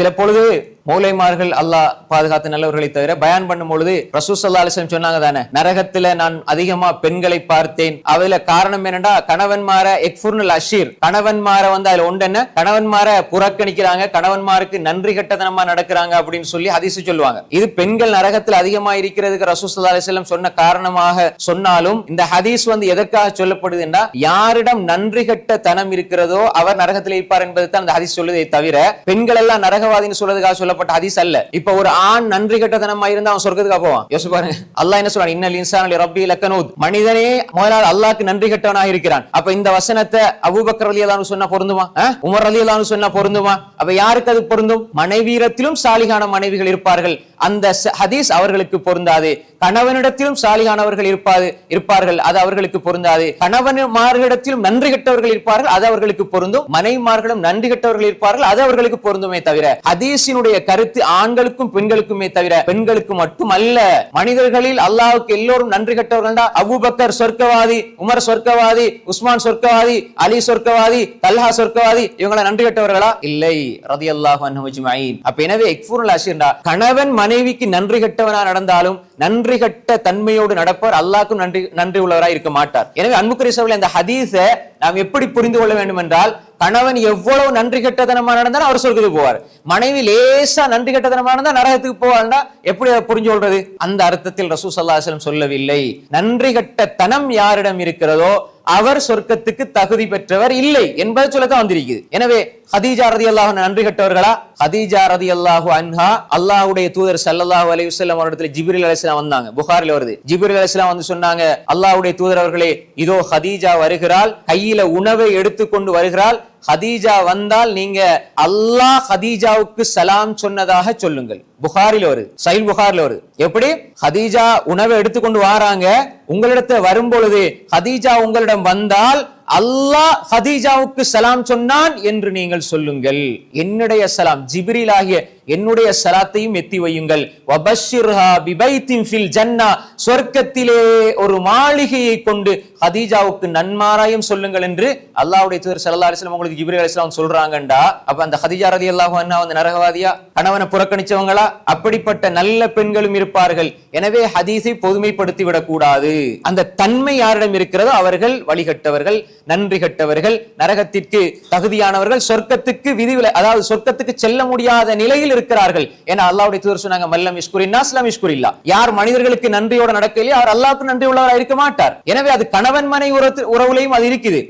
சில பொழுது மூளைமார்கள் அல்லாஹ் பாதுகாத்த நல்லவர்களை தவிர பயன் பண்ணும் பொழுது ரசூசல்லா அலிஸ்லம் சொன்னாங்க தானே நரகத்துல நான் அதிகமா பெண்களை பார்த்தேன். அதுல காரணம் என்னடா கணவன்மார எக்ஃபுர்னல் அஷீர். கணவன்மார வந்து அதுல ஒன்று என்ன? கணவன்மார புறக்கணிக்கிறாங்க கணவன்மாருக்கு நன்றி கட்டதனமா நடக்கிறாங்க அப்படின்னு சொல்லி அதிசு சொல்லுவாங்க. இது பெண்கள் நரகத்தில் அதிகமா இருக்கிறதுக்கு ரசூசல்லா அலிஸ்லம் சொன்ன காரணமாக சொன்னாலும் இந்த ஹதீஸ் வந்து எதற்காக சொல்லப்படுதுன்னா யாரிடம் நன்றி கட்ட தனம் இருக்கிறதோ அவர் நரகத்தில் இருப்பார் என்பது தான் அந்த ஹதீஸ் சொல்லுதே தவிர பெண்கள் எல்லாம் நரகவாதின்னு சொல்றதுக்காக சொல்ல சொல்லப்பட்ட ஹதீஸ் அல்ல. இப்ப ஒரு ஆண் நன்றி கட்டதனமா இருந்தா அவன் சொர்க்கத்துக்கு போவான்? யோசிச்சு பாருங்க. அல்லாஹ் என்ன சொல்றான்? இன்னல் இன்சான் ரப்பி லக்கனூத். மனிதனே முதலாவது அல்லாஹ்க்கு நன்றி கட்டவனாக இருக்கிறான். அப்ப இந்த வசனத்தை அபூபக்கர் ரலியல்லாஹு சொன்னா பொருந்துமா? உமர் அலி ரலியல்லாஹு சொன்னா பொருந்துமா? அப்ப யாருக்கு அது பொருந்தும்? மனைவீரத்திலும் சாலிகான மனைவிகள் இருப்பார்கள். அந்த ஹதீஸ் அவர்களுக்கு பொருந்தாது. கணவனிடத்திலும் சாலிகானவர்கள் இருப்பாது இருப்பார்கள் அது அவர்களுக்கு பொருந்தாது. கணவன்மார்களிடத்திலும் நன்றி கெட்டவர்கள் இருப்பார்கள் அது அவர்களுக்கு பொருந்தும். மனைவிமார்களும் நன்றி கெட்டவர்கள் இருப்பார்கள் அது அவர்களுக்கு பொருந்துமே தவிர ஹதீஸினுடைய கருத்து ஆண்களுக்கும் பெண்களுக்குமே தவிர பெண்களுக்கு மட்டும் அல்ல மனிதர்களில் அல்லாவுக்கு எல்லோரும் நன்றி கெட்டவர்கள் அபுபக்கர் சொர்க்கவாதி உமர் சொர்க்கவாதி உஸ்மான் சொர்க்கவாதி அலி சொர்க்கவாதி தல்ஹா சொர்க்கவாதி இவங்களை நன்றி கட்டவர்களா? இல்லை. ரதி அல்லாஹ் அப்ப எனவே கணவன் மனைவிக்கு நன்றி கட்டவனா நடந்தாலும் நன்றி கெட்ட தன்மையோடு நடப்பவர் அல்லாக்கும் நன்றி நன்றி உள்ளவராய் இருக்க மாட்டார். எனவே அன்புக்குரிய சகோதரர்களே, இந்த ஹதீஸை நாம் எப்படி புரிந்து கொள்ள வேண்டும் என்றால் கணவன் எவ்வளவு நன்றி கெட்டதனமா நடந்தாலும் அவர் சொர்க்கத்துக்கு போவார். மனைவி லேசா நன்றி கெட்டதனமா இருந்தா நரகத்துக்கு போவாள்னா எப்படி அதை புரிஞ்சு கொள்றது? அந்த அர்த்தத்தில் ரசூ சல்லாஹம் சொல்லவில்லை. நன்றி கெட்ட தனம் யாரிடம் இருக்கிறதோ அவர் சொர்க்கத்துக்கு தகுதி பெற்றவர் இல்லை என்பதை சொல்லத்தான் வந்திருக்குது. எனவே ஹதீஜா ரதி அல்லாஹு நன்றி கட்டவர்களா? ஹதீஜா ரதி அல்லாஹு அன்ஹா அல்லாஹ்வுடைய தூதர் சல்லாஹு அலைஹி வஸல்லம் அவரிடத்துல ஜிப்ரீல் அலைஹிஸ்ஸலாம் வந்தாங்க. புகாரில் வருது. ஜிபிரில் அலிஸ்லாம் வந்து சொன்னாங்க அல்லாஹுடைய தூதர் அவர்களே இதோ ஹதீஜா வருகிறாள் கையில உணவை எடுத்துக்கொண்டு வருகிறாள் ஹதீஜா வந்தால் நீங்க அல்லாஹ் ஹதீஜாவுக்கு சலாம் சொன்னதாக சொல்லுங்கள். புகாரில் ஒரு சைல் புகாரில் ஒரு. எப்படி? ஹதீஜா உணவை எடுத்துக்கொண்டு வாராங்க. உங்களிடத்துல வரும் பொழுது ஹதீஜா உங்களிடம் வந்தால் அல்லாஹ் ஹதீஜாவுக்கு சலாம் சொன்னான் என்று நீங்கள் சொல்லுங்கள். என்னுடைய சலாம் ஜிபிரில் ஆகிய என்னுடைய சலாத்தையும் எத்தி வையுங்கள். வபஷிர்ஹா ஃபில் ஜன்னா. சொர்க்கத்திலே ஒரு மாளிகையை கொண்டு ஹதீஜாவுக்கு நன்மாராயம் சொல்லுங்கள் என்று அல்லாவுடைய தூதர் சல்லா அலிஸ்லாம் உங்களுக்கு ஜிபிரி அலிஸ்லாம் சொல்றாங்கண்டா. அப்ப அந்த ஹதீஜா ரலியல்லாஹு அன்ஹா வந்து நரகவாதியா? கணவனை புறக்கணிச்சவங்களா? அப்படிப்பட்ட நல்ல பெண்களும் இருப்பார்கள். எனவே ஹதீஸை பொதுமைப்படுத்தி விடக்கூடாது. அந்த தன்மை யாரிடம் இருக்கிறதோ அவர்கள் வழிகட்டவர்கள் நன்றி கட்டவர்கள் நரகத்திற்கு தகுதியானவர்கள் சொர்க்கத்துக்கு விதிவில அதாவது சொர்க்கத்துக்கு செல்ல முடியாத நிலையில் இருக்கிறார்கள். ஏன்னா அல்லாவுடைய தூதர் சொன்னாங்க மல்லம் இஷ்குரின்னா இஸ்லாம் இஷ்குரில்லா யார் மனிதர்களுக்கு நன்றியோட நடக்கலையோ அவர் அல்லாவுக்கு நன்றி உள்ளவராக இருக்க மாட்டார். எனவே அது கணவன் மனை உறவு உறவுலையும் அது இருக்குது.